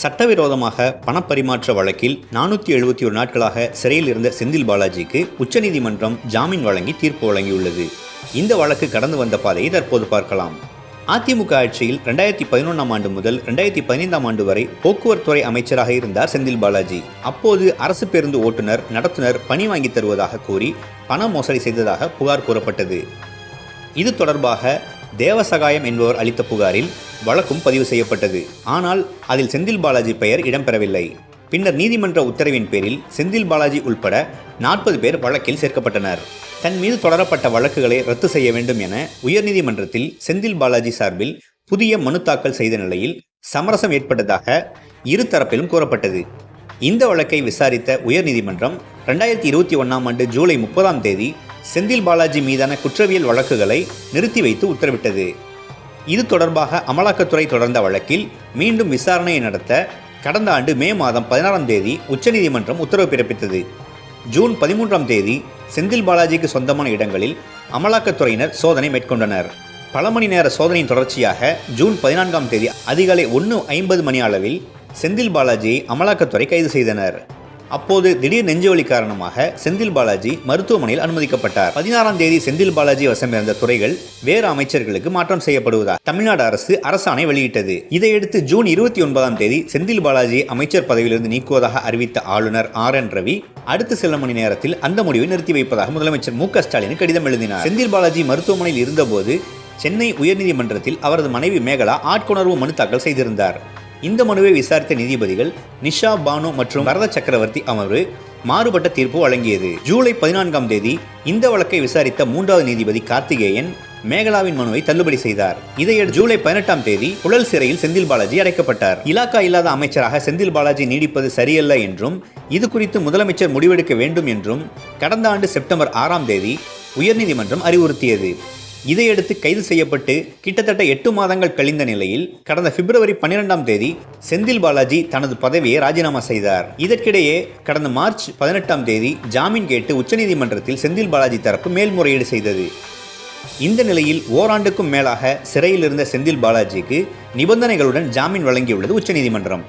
சட்டவிரோதமாக பணப்பரிமாற்ற வழக்கில் நானூற்றி எழுபத்தி ஒரு நாட்களாக சிறையில் இருந்த செந்தில் பாலாஜிக்கு உச்சநீதிமன்றம் ஜாமீன் வழங்கி தீர்ப்பு வழங்கியுள்ளது. இந்த வழக்கு கடந்து வந்த பாதையை தற்போது பார்க்கலாம். அதிமுக ஆட்சியில் ரெண்டாயிரத்தி பதினொன்றாம் ஆண்டு முதல் ரெண்டாயிரத்தி பதினைந்தாம் ஆண்டு வரை போக்குவரத்துறை அமைச்சராக இருந்தார் செந்தில் பாலாஜி. அப்போது அரசு பேருந்து ஓட்டுநர் நடத்துனர் பணி வாங்கி தருவதாக கூறி பண மோசடி செய்ததாக புகார் கூறப்பட்டது. இது தொடர்பாக தேவசகாயம் என்பவர் அளித்த புகாரில் வழக்கும் பதிவு செய்யப்பட்டது. ஆனால் அதில் செந்தில் பாலாஜி பெயர் இடம்பெறவில்லை. பின்னர் நீதிமன்ற உத்தரவின் பேரில் செந்தில் பாலாஜி உள்பட நாற்பது பேர் வழக்கில் சேர்க்கப்பட்டனர். தன் மீது தொடரப்பட்ட வழக்குகளை ரத்து செய்ய வேண்டும் என உயர்நீதிமன்றத்தில் செந்தில் பாலாஜி சார்பில் புதிய மனு தாக்கல் செய்த நிலையில் சமரசம் ஏற்பட்டதாக இரு தரப்பிலும் கூறப்பட்டது. இந்த வழக்கை விசாரித்த உயர்நீதிமன்றம் ரெண்டாயிரத்தி இருபத்தி ஒன்றாம் ஆண்டு ஜூலை முப்பதாம் தேதி செந்தில் பாலாஜி மீதான குற்றவியல் வழக்குகளை நிறுத்தி வைத்து உத்தரவிட்டது. இது தொடர்பாக அமலாக்கத்துறை தொடர்ந்த வழக்கில் மீண்டும் விசாரணையை நடத்த கடந்த ஆண்டு மே மாதம் பதினாறாம் தேதி உச்சநீதிமன்றம் உத்தரவு பிறப்பித்தது. ஜூன் பதிமூன்றாம் தேதி செந்தில் பாலாஜிக்கு சொந்தமான இடங்களில் அமலாக்கத்துறையினர் சோதனை மேற்கொண்டனர். பல மணி நேர சோதனையின் தொடர்ச்சியாக ஜூன் பதினான்காம் தேதி அதிகாலை ஒன்று ஐம்பது மணி அளவில் செந்தில் பாலாஜியை அமலாக்கத்துறை கைது செய்தனர். அப்போது திடீர் நெஞ்சுவலி காரணமாக செந்தில் பாலாஜி மருத்துவமனையில் அனுமதிக்கப்பட்டார். பதினாறாம் தேதி செந்தில் பாலாஜி வசமிருந்த துறைகள் வேறு அமைச்சர்களுக்கு மாற்றம் செய்யப்படுவதாக தமிழ்நாடு அரசு அரசாணை வெளியிட்டது. இதையடுத்து ஜூன் இருபத்தி ஒன்பதாம் தேதி செந்தில் பாலாஜி அமைச்சர் பதவியிலிருந்து நீக்குவதாக அறிவித்த ஆளுநர் ஆர் என் ரவி அடுத்த சில மணி நேரத்தில் அந்த முடிவை நிறுத்தி வைப்பதாக முதலமைச்சர் மு க ஸ்டாலின் கடிதம் எழுதினார். செந்தில் பாலாஜி மருத்துவமனையில் இருந்தபோது சென்னை உயர்நீதிமன்றத்தில் அவரது மனைவி மேகலா ஆட்கொணர்வு மனு தாக்கல் செய்திருந்தார். இந்த மனுவை விசாரித்த நீதிபதிகள் நிஷா பானு மற்றும் வரத சக்கரவர்த்தி அமர்வு மாறுபட்ட தீர்ப்பு வழங்கியது. ஜூலை பதினான்காம் தேதி இந்த வழக்கை விசாரித்த மூன்றாவது நீதிபதி கார்த்திகேயன் மேகலாவின் மனுவை தள்ளுபடி செய்தார். இதையடுத்து ஜூலை பதினெட்டாம் தேதி புழல் சிறையில் செந்தில் பாலாஜி அடைக்கப்பட்டார். இலாக்கா இல்லாத அமைச்சராக செந்தில் பாலாஜி நீடிப்பது சரியல்ல என்றும் இது குறித்து முதலமைச்சர் முடிவெடுக்க வேண்டும் என்றும் கடந்த ஆண்டு செப்டம்பர் ஆறாம் தேதி உயர்நீதிமன்றம் அறிவுறுத்தியது. இதையடுத்து கைது செய்யப்பட்டு கிட்டத்தட்ட எட்டு மாதங்கள் கழிந்த நிலையில் கடந்த பிப்ரவரி பன்னிரெண்டாம் தேதி செந்தில் பாலாஜி தனது பதவியை ராஜினாமா செய்தார். இதற்கிடையே கடந்த மார்ச் பதினெட்டாம் தேதி ஜாமீன் கேட்டு உச்சநீதிமன்றத்தில் செந்தில் பாலாஜி தரப்பு மேல்முறையீடு செய்தது. இந்த நிலையில் ஓராண்டுக்கும் மேலாக சிறையில் இருந்த செந்தில் பாலாஜிக்கு நிபந்தனைகளுடன் ஜாமீன் வழங்கியுள்ளது உச்சநீதிமன்றம்.